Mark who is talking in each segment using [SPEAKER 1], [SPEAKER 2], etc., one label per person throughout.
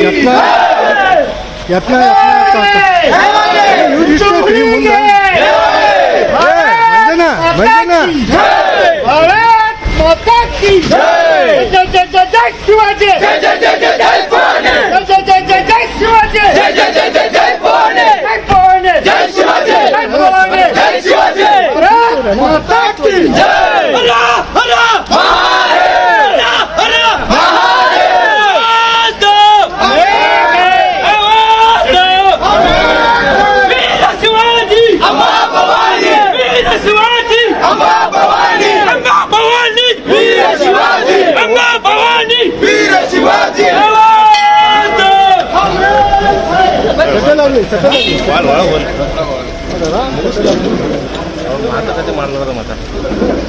[SPEAKER 1] यातना यातना यातना म्हणजे ना म्हणजे ना Shivaji Well, well,
[SPEAKER 2] well. What is that?
[SPEAKER 3] I don't know.
[SPEAKER 2] I don't know.
[SPEAKER 1] I don't know. I don't.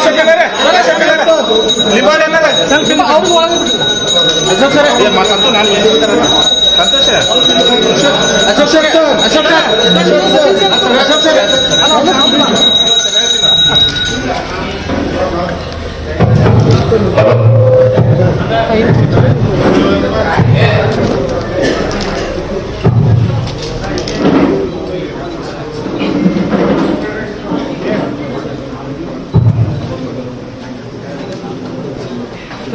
[SPEAKER 1] Gracias. لماذا لا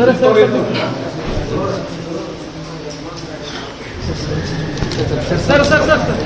[SPEAKER 1] Sir,
[SPEAKER 2] sir, sir, sir.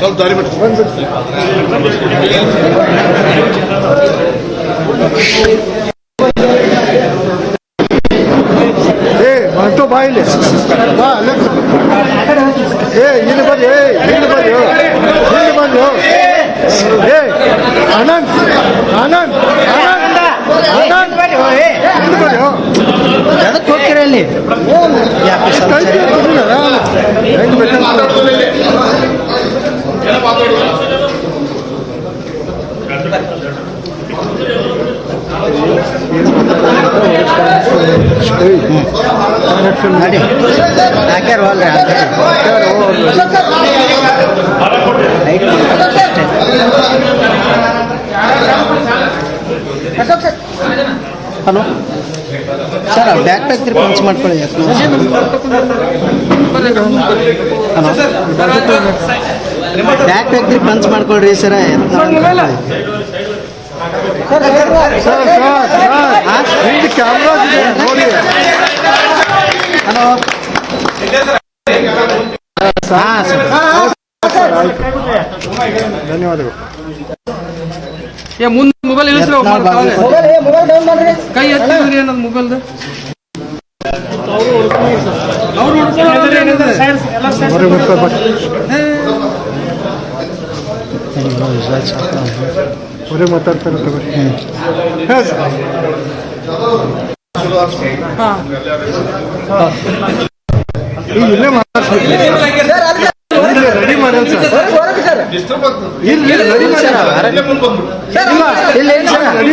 [SPEAKER 3] ಸ್ವಲ್ಪ ದಾರಿ ಬಿಟ್ಟು
[SPEAKER 2] ಏ ಬಂತು ಬಾ ಇಲ್ಲಿ. ಬಾ ಅಲ್ಲ ಏ ಇಲ್ಲಿ ಬರ್ರಿ ಏ ಇಲ್ಲಿ ಬರ್ರಿ ಇಲ್ಲಿ ಬಂದು ಏ. ಆನಂದ್ ಆನಂದ್ ಆನಂದ್ ಆನಂದ್ ಇಲ್ಲಿ ಬರ್ರಿ
[SPEAKER 4] ಎದಕ್ಕೆ ಹೋಗ್ತೀರಾ ಅಲ್ಲಿ? ಯಾಕೆ ಸ್ವಲ್ಪ
[SPEAKER 2] ಕೈ
[SPEAKER 4] ಸರಿ
[SPEAKER 2] ಕೊಡ್ಲಿಲ್ಲ? ಹೆಂಗ್ ಬೇಕಂತ
[SPEAKER 4] ನಡಿ ಹಾಕ್ಯಾರ hello? Sir back pack punch ಮಾಡ್ಕೊಳ್ಳಿ. ಹಲೋ? ಬ್ಯಾಕ್ ಪ್ಯಾಕ್ ಪಂಚ್ ಮಾಡ್ಕೊಳ್ರಿ ಸರ.
[SPEAKER 2] Sir sir sir. ಹಿಂದೆ ಕ್ಯಾಮ್ರಾ ಇದೆ ನೋಡಿ
[SPEAKER 4] ಹಲೋ
[SPEAKER 2] ಧನ್ಯವಾದಗಳು
[SPEAKER 5] ಏ ಮುಂದೆ ಮೊಬೈಲ್ ಇಳಿಸ್ರಿ.
[SPEAKER 4] ಬಾಗಲಕೋಟೆ.
[SPEAKER 5] ಕೈ ಎತ್ತಿದ್ರಿ ಅನ್ನೋದು ಮೊಬೈಲ್ದು ಅವ್ರು ಏನಿದೆ?
[SPEAKER 2] ಮಾತಾಡ್ತಾರೆ ಇಲ್ಲೇ ಮಾತಾಡ್ಸ್ಬೇಕು ರೆಡಿ ಮಾಡಲ್ ಸರ್ ಇಲ್ಲಿ ರೆಡಿ ಮಾಡಿ
[SPEAKER 4] ಇಲ್ಲ.